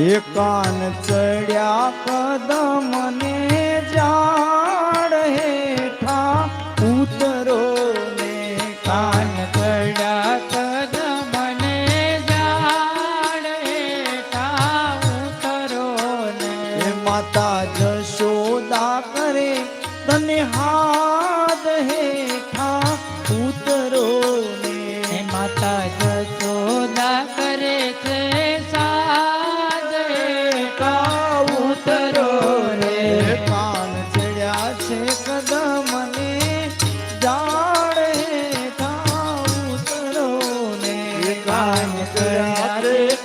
એકાન ચડ્યા કદમને જાડ હેઠા ઉતરો ને કાન ચડ્યા કદમને જાડ હેઠા ઉતરો ને માતા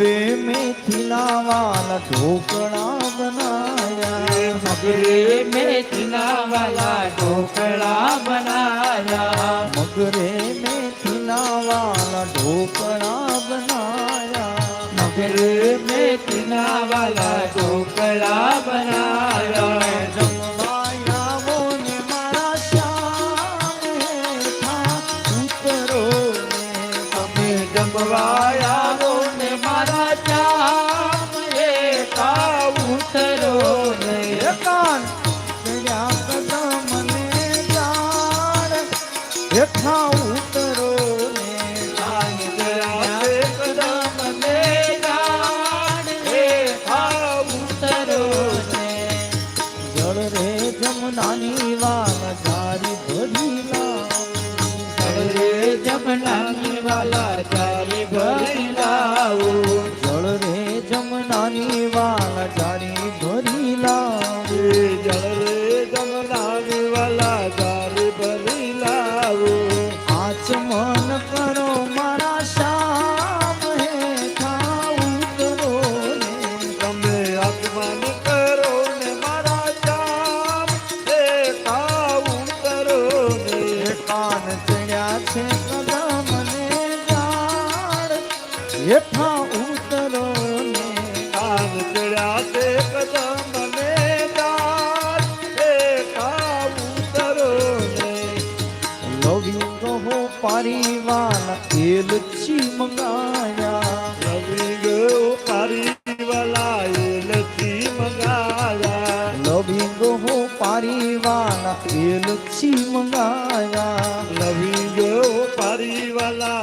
સગરે મેથીના વાલા ઢોકળા બનાયા સગરે મેથીના વાલા ઢોકળા બનાયા મગરે મેથીના વાલા ઢોકળા બનાયા મગરે મેથીના વાલા ઢોકળા બનાયા જમનાની વાલા ચારી ભરી લાવું જળ રે ચમન કરો મારા શામ હે ખાઉં કરો તમે અગમન કરો ને મારા શામ હે પારીવાલા એલચી મંગાયા લવી ગયો પારીવાલા એલચી મંગાયા. લવી ગયો પારીવાલા એલચી મંગાયા લવી ગયો પારીવાલા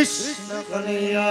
কৃষ্ণ কলিয়া